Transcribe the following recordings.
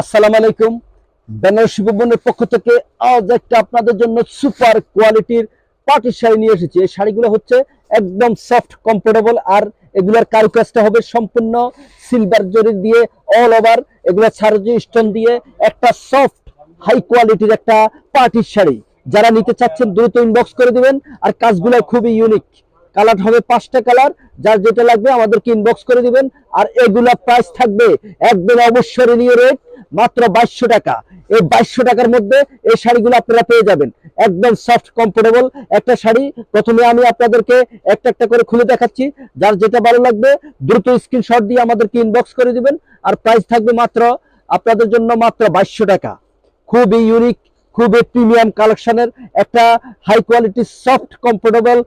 আসসালামু আলাইকুম। বেনারসি ভবনের পক্ষ থেকে আজ একটা আপনাদের জন্য সুপার কোয়ালিটির পাটি শাড়ি নিয়ে এসেছি। এই শাড়িগুলো হচ্ছে একদম সফট কমফোর্টেবল আর এগুলোর কারুকাজটা হবে সম্পূর্ণ সিলভার জরি দিয়ে অল ওভার এগুলো ছাড়জি স্টোন দিয়ে একটা সফট হাই কোয়ালিটির একটা পার্টির শাড়ি। যারা নিতে চাচ্ছেন, দ্রুত ইনবক্স করে দিবেন, আর কাজগুলো খুবই ইউনিক কালার হবে পাঁচটা কালার যার যেটা লাগবে আমাদেরকে ইনবক্স করে দিবেন। আর এগুলা প্রাইস থাকবে একদম অবশ্যই রেট মাত্র বাইশশো টাকা। এই বাইশশো টাকার মধ্যে এই শাড়িগুলো আপনারা পেয়ে যাবেন। একদম সফট কমফোর্টেবল একটা শাড়ি। প্রথমে আমি আপনাদেরকে একটা একটা করে খুলে দেখাচ্ছি। যার যেটা ভালো লাগবে, দ্রুত স্ক্রিনশট দিয়ে আমাদেরকে ইনবক্স করে দিবেন। আর প্রাইস থাকবে মাত্র আপনাদের জন্য মাত্র বাইশশো টাকা। খুবই ইউনিক খুবই প্রিমিয়াম কালেকশনের একটা হাই কোয়ালিটি সফট কমফোর্টেবল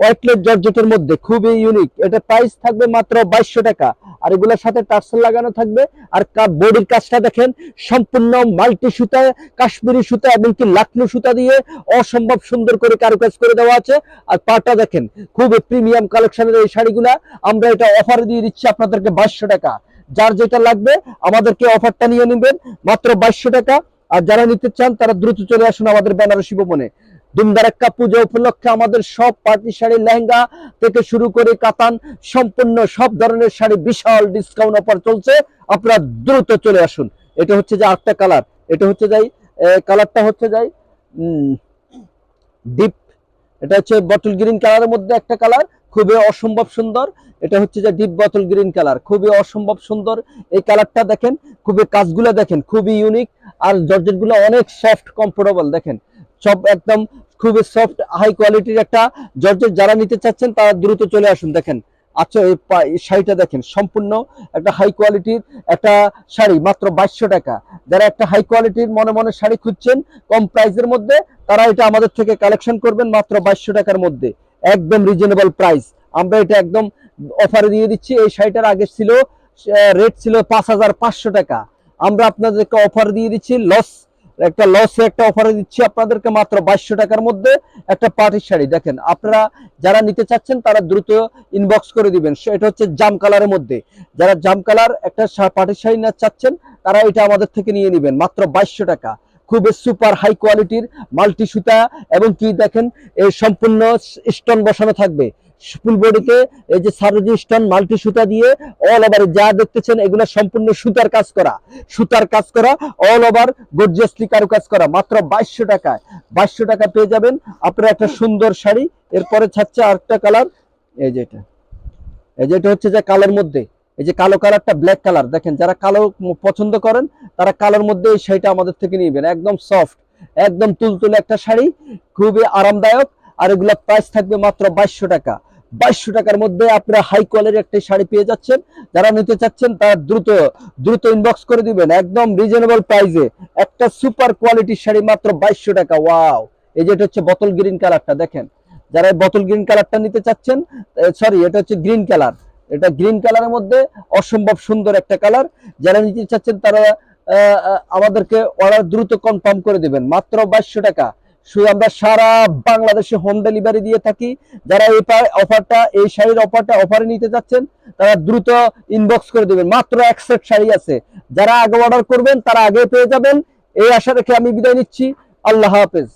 ওয়াইটলেট জর্জেটের মধ্যে। খুবই ইউনিক এটা প্রাইস থাকবে মাত্র বাইশশো টাকা। আর এগুলোর সাথে টার্সেল লাগানো থাকবে। আর বডির কাজটা দেখেন, সম্পূর্ণ মাল্টি সুতা, কাশ্মীরি সুতা এমনকি লাকনু সুতা দিয়ে অসম্ভব সুন্দর করে কারুকাজ করে দেওয়া আছে। আর পাটা দেখেন, খুবই প্রিমিয়াম কালেকশনের এই শাড়িগুলা। আমরা এটা অফার দিয়ে দিচ্ছি আপনাদেরকে বাইশশো টাকা। যার যেটা লাগবে, আমাদেরকে অফারটা নিয়ে নেবেন। মাত্র বাইশশো টাকা। আর যারা নিতে চান, তারা দ্রুত চলে আসুন আমাদের বেনারসি ভবনে দুমদারাক্কা পুজো উপলক্ষে আমাদের সব পার্টি শাড়ি, লেহেঙ্গা থেকে শুরু করে কাতান, সম্পূর্ণ সব ধরনের শাড়ি, বিশাল ডিসকাউন্ট অফার চলছে। আপনারা দ্রুত চলে আসুন। এটা হচ্ছে যে আটটা কালার। এটা হচ্ছে যাই কালারটা হচ্ছে যাই ডিপ এটা হচ্ছে বটল গ্রিন কালারের মধ্যে একটা কালার, খুবই অসম্ভব সুন্দর। এটা হচ্ছে যে ডিপ বটল গ্রিন কালার, খুবই অসম্ভব সুন্দর। এই কালারটা দেখেন, খুবই কাজগুলো দেখেন, খুবই ইউনিক আর জর্জেটগুলো অনেক সফট কমফোর্টেবল দেখেন। সব একদম খুবই সফট হাই কোয়ালিটির একটা জর্জেট যারা নিতে চাচ্ছেন, তারা দ্রুত চলে আসুন, দেখেন। আচ্ছা এই এই শাড়িটা দেখেন, সম্পূর্ণ একটা হাই কোয়ালিটির একটা শাড়ি, মাত্র বাইশশো টাকা। যারা একটা হাই কোয়ালিটির মনে মনে শাড়ি খুঁজছেন, কম প্রাইসের মধ্যে, তারা এটা আমাদের থেকে কালেকশন করবেন মাত্র বাইশশো টাকার মধ্যে। একদম রিজনেবল প্রাইস আমরা এটা একদম অফারে দিয়ে দিচ্ছি, এই শাড়িটার আগে ছিল রেট ছিল পাঁচ হাজার পাঁচশো টাকা। আমরা আপনাদেরকে অফার দিয়ে দিচ্ছি লস একটা লসে একটা অফার দিচ্ছি আপনাদেরকে মাত্র বাইশশো টাকার মধ্যে একটা পার্টির শাড়ি। দেখেন, আপনারা যারা নিতে চাচ্ছেন তারা দ্রুত ইনবক্স করে দিবেন। এটা হচ্ছে জাম কালারের মধ্যে। যারা জাম কালার একটা পার্টির শাড়ি না চাচ্ছেন, তারা এটা আমাদের থেকে নিয়ে নেবেন, মাত্র বাইশশো টাকা। খুবই সুপার হাই কোয়ালিটির মাল্টি সুতা এবং কি দেখেন সম্পূর্ণ স্টোন বসানো থাকবে। ফুল বডিতে এই যে সারজি স্টোন, মাল্টি সুতা দিয়ে অল ওভার যা দেখতেছেন, এগুলো সম্পূর্ণ সুতার কাজ করা। সুতার কাজ করা অল ওভার গর্জিয়াসলি কারু কাজ করা। মাত্র বাইশশো টাকায়। বাইশশো টাকা পেয়ে যাবেন। আপনারা একটা সুন্দর শাড়ি, এরপরে ছাড়ছে আরেকটা কালার, এই যে এটা। এই যে এটা হচ্ছে যে কালোর মধ্যে। এই যে কালো কালারটা ব্ল্যাক কালার দেখেন, যারা কালো পছন্দ করেন, তারা কালোর মধ্যে এই শাড়িটা আমাদের থেকে নিবেন। একদম সফট একদম তুলতুলে একটা শাড়ি, খুবই আরামদায়ক, আর এগুলা প্রাইস থাকবে মাত্র বাইশশো টাকা। বাইশশো টাকার মধ্যে আপনারা হাই কোয়ালিটির একটা শাড়ি পেয়ে যাচ্ছেন। যারা নিতে চাচ্ছেন, তারা দ্রুত দ্রুত ইনবক্স করে দিবেন। একদম রিজনেবল প্রাইসে একটা সুপার কোয়ালিটির শাড়ি মাত্র বাইশশো টাকা। ওয়াও এই যে এটা হচ্ছে বোতল গ্রিন কালারটা দেখেন। যারা বোতল গ্রিন কালারটা নিতে চাচ্ছেন সরি এটা হচ্ছে গ্রিন কালার এটা গ্রিন কালারের মধ্যে, অসম্ভব সুন্দর একটা কালার। যারা নিতে চাচ্ছেন, তারা আমাদেরকে অর্ডার দ্রুত কনফার্ম করে দিবেন। মাত্র বাইশশো টাকা। শুধু আমরা সারা বাংলাদেশে হোম ডেলিভারি দিয়ে থাকি। যারা এই অফারটা এই শাড়ির অফারটা অফারে নিতে চাচ্ছেন, তারা দ্রুত ইনবক্স করে দিবেন। মাত্র এক সেট শাড়ি আছে। যারা আগে অর্ডার করবেন, তারা আগে পেয়ে যাবেন। এই আশা রেখে আমি বিদায় নিচ্ছি। আল্লাহ হাফেজ।